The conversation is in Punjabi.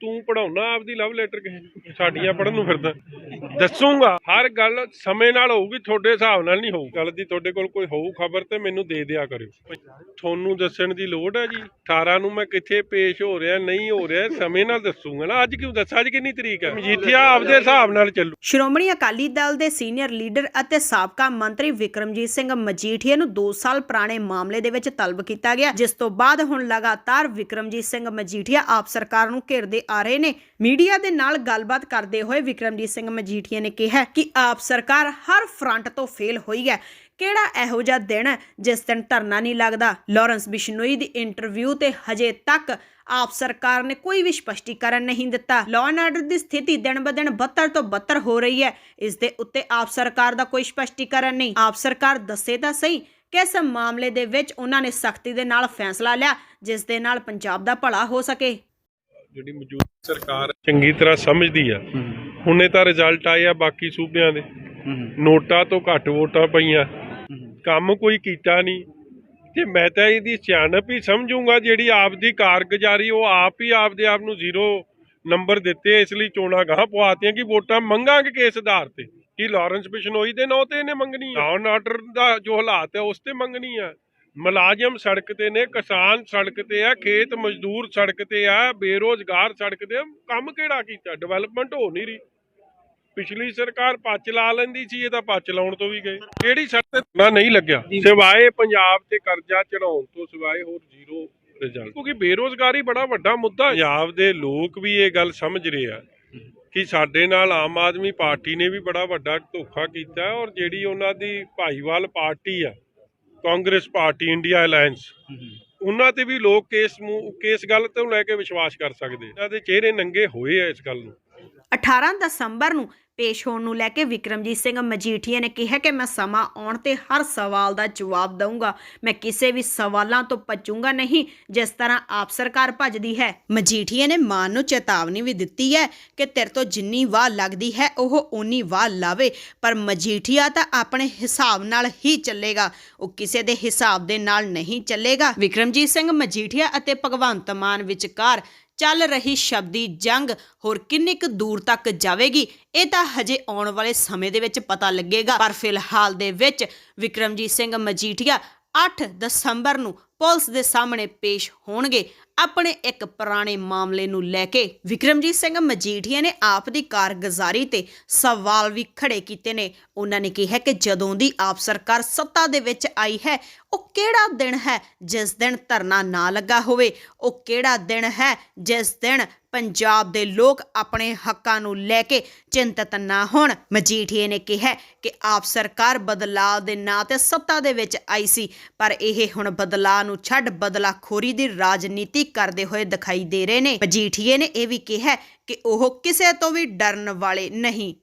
ਤੂੰ ਪੜਾਉਣਾ ਆਪਦੀ ਲਵ ਲੈਟਰ ਕਿਸੇ ਨੂੰ, ਸਾਡੀਆਂ ਪੜਨ ਨੂੰ ਫਿਰਦਾ। ਦੱਸੂਗਾ, ਹਰ ਗੱਲ ਸਮੇਂ ਨਾਲ ਹੋਊਗੀ, ਤੁਹਾਡੇ ਹਿਸਾਬ ਨਾਲ ਨਹੀਂ ਹੋਊ ਗੱਲ ਦੀ ਤੁਹਾਡੇ ਕੋਲ ਕੋਈ ਹੋਊ ਖਬਰ ਤੇ ਮੈਨੂੰ ਦੇ ਦਿਆ ਕਰਿਓ। ਤੁਹਾਨੂੰ ਦੱਸਣ ਦੀ ਲੋੜ ਹੈ ਜੀ। 18 ਨੂੰ ਮੈਂ ਕਿੱਥੇ ਪੇਸ਼ ਹੋ ਰਿਹਾ, ਨਹੀਂ ਹੋ ਰਿਹਾ, ਸਮੇਂ ਨਾਲ ਦੱਸੂਗਾ ਨਾ। ਅੱਜ ਕਿਉਂ ਦੱਸਾਂ, ਅੱਜ ਕਿੰਨੀ ਤਰੀਕ ਹੈ? ਮਜੀਠੀਆ ਆਪਦੇ ਹਿਸਾਬ ਨਾਲ ਚੱਲੂ। ਸ਼੍ਰੋਮਣੀ ਅਕਾਲੀ ਦਲ ਦੇ ਸੀਨੀਅਰ ਲੀਡਰ ਅਤੇ ਸਾਬਕਾ ਮੰਤਰੀ ਵਿਕਰਮਜੀਤ ਸਿੰਘ ਮਜੀਠੀਆ ਨੂੰ 2 ਸਾਲ ਪੁਰਾਣੇ ਮਾਮਲੇ ਦੇ ਵਿੱਚ ਤਲਬ ਕੀਤਾ ਗਿਆ, ਜਿਸ ਤੋਂ ਬਾਅਦ ਹੁਣ ਲਗਾਤਾਰ ਵਿਕਰਮਜੀਤ ਸਿੰਘ ਮਜੀਠੀਆ ਆਪ ਸਰਕਾਰ ਨੂੰ ਘੇਰਦੇ ਆ ਰਹੇ ਨੇ। ਮੀਡੀਆ ਦੇ ਨਾਲ ਗੱਲਬਾਤ ਕਰਦੇ ਹੋਏ ਵਿਕਰਮਜੀਤ ਸਿੰਘ ਮਜੀਠੀਆ ਨੇ ਕਿਹਾ ਕਿ ਆਪ ਸਰਕਾਰ ਹਰ ਫਰੰਟ ਤੋਂ ਫੇਲ ਹੋਈ ਹੈ। ਕਿਹੜਾ ਇਹੋ ਜਿਹਾ ਦਿਨ ਹੈ ਜਿਸ ਦਿਨ ਧਰਨਾ ਨਹੀਂ ਲੱਗਦਾ? ਲਾਰੈਂਸ ਬਿਸ਼ਨੋਈ ਦੀ ਇੰਟਰਵਿਊ ਤੇ ਹਜੇ ਤੱਕ ਆਪ ਸਰਕਾਰ ਨੇ ਕੋਈ ਵੀ ਸਪਸ਼ਟੀਕਰਨ ਨਹੀਂ ਦਿੱਤਾ। ਲਾਅ ਐਂਡ ਆਰਡਰ ਦੀ ਸਥਿਤੀ ਦਿਨ ਬ ਦਿਨ ਬੱਤਰ ਤੋਂ ਬੱਤਰ ਹੋ ਰਹੀ ਹੈ। ਇਸ ਦੇ ਉੱਤੇ ਆਪ ਸਰਕਾਰ ਦਾ ਕੋਈ ਸਪਸ਼ਟੀਕਰਨ ਨਹੀਂ। ਆਪ ਸਰਕਾਰ ਦੱਸੇ ਤਾਂ ਸਹੀ, ਕਿਸ ਮਾਮਲੇ ਦੇ ਵਿੱਚ ਉਹਨਾਂ ਨੇ ਸਖਤੀ ਦੇ ਨਾਲ ਫੈਸਲਾ ਲਿਆ, ਜਿਸ ਦੇ ਨਾਲ ਪੰਜਾਬ ਦਾ ਭਲਾ ਹੋ ਸਕੇ। ਜਿਹੜੀ ਮੌਜੂਦਾ ਸਰਕਾਰ ਚੰਗੀ ਤਰ੍ਹਾਂ ਸਮਝਦੀ ਆ ਹੁਣੇ ਤਾਂ ਰਿਜ਼ਲਟ ਆਏ ਆ ਬਾਕੀ ਸੂਬਿਆਂ ਦੇ। ਨੋਟਾਂ ਤੋਂ ਘੱਟ ਵੋਟਾਂ ਪਈਆਂ। ਕੰਮ ਕੋਈ ਕੀਤਾ ਨਹੀਂ। ਤੇ ਮੈਂ ਤਾਂ ਇਹਦੀ ਸਿਆਣਪ ਹੀ ਸਮਝੂੰਗਾ ਜਿਹੜੀ ਆਪਦੀ ਕਾਰਗੁਜ਼ਾਰੀ ਉਹ ਆਪ ਹੀ ਆਪਦੇ ਆਪ ਨੂੰ ਜ਼ੀਰੋ ਨੰਬਰ ਦਿੱਤੇ ਇਸ ਲਈ ਚੋਣਾਂ ਗਾਹ ਪਵਾਤੀਆਂ ਕਿ ਵੋਟਾਂ ਮੰਗਾਂਗੇ ਕਿਸ ਆਧਾਰ ਤੇ? ਕੀ ਲਾਰੈਂਸ ਬਿਸ਼ਨੋਈ ਦੇ ਨਾਂ ਤੇ ਇਹਨੇ ਮੰਗਣੀ ਆ ਲਾਅ ਆਰਡਰ ਦਾ ਜੋ ਹਾਲਾਤ ਹੈ ਉਸ ਤੇ ਮੰਗਣੀ ਆ। ਮੁਲਾਜ਼ਮ ਸੜਕ ਤੇ ਨੇ ਕਿਸਾਨ ਸੜਕ ਤੇ ਆ ਖੇਤ ਮਜ਼ਦੂਰ ਸੜਕ ਤੇ ਆ ਬੇਰੋਜ਼ਗਾਰ ਸੜਕ ਤੇ। ਕੰਮ ਕਿਹੜਾ ਕੀਤਾ? ਡਿਵੈਲਪਮੈਂਟ ਹੋ ਨਹੀਂ ਰਹੀ। ਪਿਛਲੀ ਸਰਕਾਰ ਪੱਚ ਲਾ ਲੈਂਦੀ ਸੀ ਇਹ ਤਾਂ ਪੱਚ ਲਾਉਣ ਤੋਂ ਵੀ ਗਏ। ਕਿਹੜੀ ਸੜਕ ਤੇ ਨਾ ਨਹੀਂ ਲੱਗਿਆ? ਸਿਵਾਏ ਪੰਜਾਬ ਤੇ ਕਰਜ਼ਾ ਚੜਾਉਣ ਤੋਂ ਸਿਵਾਏ ਹੋਰ ਜ਼ੀਰੋ ਰਿਜ਼ਲਟ ਕਿਉਂਕਿ ਬੇਰੋਜ਼ਗਾਰੀ ਬੜਾ ਵੱਡਾ ਮੁੱਦਾ ਹੈ। ਪੰਜਾਬ ਦੇ ਲੋਕ ਵੀ ਇਹ ਗੱਲ ਸਮਝ ਰਹੇ ਆ ਕਿ ਸਾਡੇ ਨਾਲ ਆਮ ਆਦਮੀ ਪਾਰਟੀ ਨੇ ਵੀ ਬੜਾ ਵੱਡਾ ਧੋਖਾ ਕੀਤਾ ਔਰ ਜਿਹੜੀ ਉਹਨਾਂ ਦੀ ਭਾਈਵਾਲ ਪਾਰਟੀ ਆ ਕਾਂਗਰਸ ਪਾਰਟੀ, ਇੰਡੀਆ ਅਲਾਈਅੰਸ ਉਹਨਾਂ ਤੇ ਵੀ ਲੋਕ ਕੇਸ ਕੇਸ ਗੱਲ ਤੋਂ ਲੈ ਕੇ ਵਿਸ਼ਵਾਸ ਕਰ ਸਕਦੇ। ਇਹਨਾਂ ਦੇ ਚਿਹਰੇ ਨੰਗੇ ਹੋਏ ਆ ਇਸ ਗੱਲ ਨੂੰ। 18 ਦਸੰਬਰ ਨੂੰ ਪੇਸ਼ ਹੋਣ ਨੂੰ ਲੈ ਕੇ ਵਿਕਰਮਜੀਤ ਸਿੰਘ ਮਜੀਠੀਆ ਨੇ ਕਿਹਾ ਕਿ ਮੈਂ ਸਮਾਂ ਆਉਣ ਤੇ ਹਰ ਸਵਾਲ ਦਾ ਜਵਾਬ ਦਊਂਗਾ। ਮੈਂ ਕਿਸੇ ਵੀ ਸਵਾਲਾਂ ਤੋਂ ਪਚੂੰਗਾ ਨਹੀਂ, ਜਿਸ ਤਰ੍ਹਾਂ ਆਪ ਸਰਕਾਰ ਭੱਜਦੀ ਹੈ। ਮਜੀਠੀਆ ਨੇ ਮਾਨ ਨੂੰ ਚੇਤਾਵਨੀ ਵੀ ਦਿੱਤੀ ਹੈ ਕਿ ਤੇਰੇ ਤੋਂ ਜਿੰਨੀ ਵਾਹ ਲੱਗਦੀ ਹੈ, ਉਹ ਉਨੀ ਵਾਹ ਲਾਵੇ। ਪਰ ਮਜੀਠੀਆ ਤਾਂ ਆਪਣੇ ਹਿਸਾਬ ਨਾਲ ਹੀ ਚੱਲੇਗਾ। ਉਹ ਕਿਸੇ ਦੇ ਹਿਸਾਬ ਦੇ ਨਾਲ ਨਹੀਂ ਚੱਲੇਗਾ। ਵਿਕਰਮਜੀਤ ਸਿੰਘ ਮਜੀਠੀਆ ਅਤੇ ਭਗਵੰਤ ਮਾਨ ਵਿਚਕਾਰ ਚੱਲ ਰਹੀ ਸ਼ਬਦੀ ਜੰਗ ਹੋਰ ਕਿੰਨੀ ਕੁ ਦੂਰ ਤੱਕ ਜਾਵੇਗੀ, ਇਹ ਤਾਂ ਹਜੇ ਆਉਣ ਵਾਲੇ ਸਮੇਂ ਦੇ ਵਿੱਚ ਪਤਾ ਲੱਗੇਗਾ। ਪਰ ਫਿਲਹਾਲ ਦੇ ਵਿੱਚ ਵਿਕਰਮਜੀਤ ਸਿੰਘ ਮਜੀਠੀਆ 8 ਦਸੰਬਰ ਨੂੰ ਪੁਲਿਸ ਦੇ ਸਾਹਮਣੇ ਪੇਸ਼ ਹੋਣਗੇ। ਆਪਣੇ ਇੱਕ ਪੁਰਾਣੇ ਮਾਮਲੇ ਨੂੰ ਲੈ ਕੇ ਵਿਕਰਮਜੀਤ ਸਿੰਘ ਮਜੀਠੀਆ ਨੇ ਆਪ ਦੀ ਕਾਰਗੁਜ਼ਾਰੀ ਤੇ ਸਵਾਲ ਵੀ ਖੜੇ ਕੀਤੇ ਨੇ। ਉਹਨਾਂ ਨੇ ਕਿਹਾ ਕਿ ਜਦੋਂ ਦੀ ਆਪ ਸਰਕਾਰ ਸੱਤਾ ਦੇ ਵਿੱਚ ਆਈ ਹੈ, ਉਹ ਕਿਹੜਾ ਦਿਨ ਹੈ ਜਿਸ ਦਿਨ ਧਰਨਾ ਨਾ ਲੱਗਾ ਹੋਵੇ? ਉਹ ਕਿਹੜਾ ਦਿਨ ਹੈ ਜਿਸ ਦਿਨ ਪੰਜਾਬ ਦੇ ਲੋਕ ਆਪਣੇ ਹੱਕਾਂ ਨੂੰ ਲੈ ਕੇ ਚਿੰਤਤ ਨਾ ਹੋਣ? ਮਜੀਠੀਏ ਨੇ ਕਿਹਾ ਕਿ ਆਪ ਸਰਕਾਰ ਬਦਲਾਅ ਦੇ ਨਾਂ ਤੇ ਸੱਤਾ ਦੇ ਵਿੱਚ ਆਈ ਸੀ, ਪਰ ਇਹ ਹੁਣ ਬਦਲਾਅ ਨੂੰ ਛੱਡ ਬਦਲਾਖੋਰੀ ਦੀ ਰਾਜਨੀਤੀ ਕਰਦੇ ਹੋਏ ਦਿਖਾਈ ਦੇ ਰਹੇ ਨੇ। ਮਜੀਠੀਏ ਨੇ ਇਹ ਵੀ ਕਿਹਾ ਕਿ ਉਹ ਕਿਸੇ ਤੋਂ ਵੀ ਡਰਨ ਵਾਲੇ ਨਹੀਂ।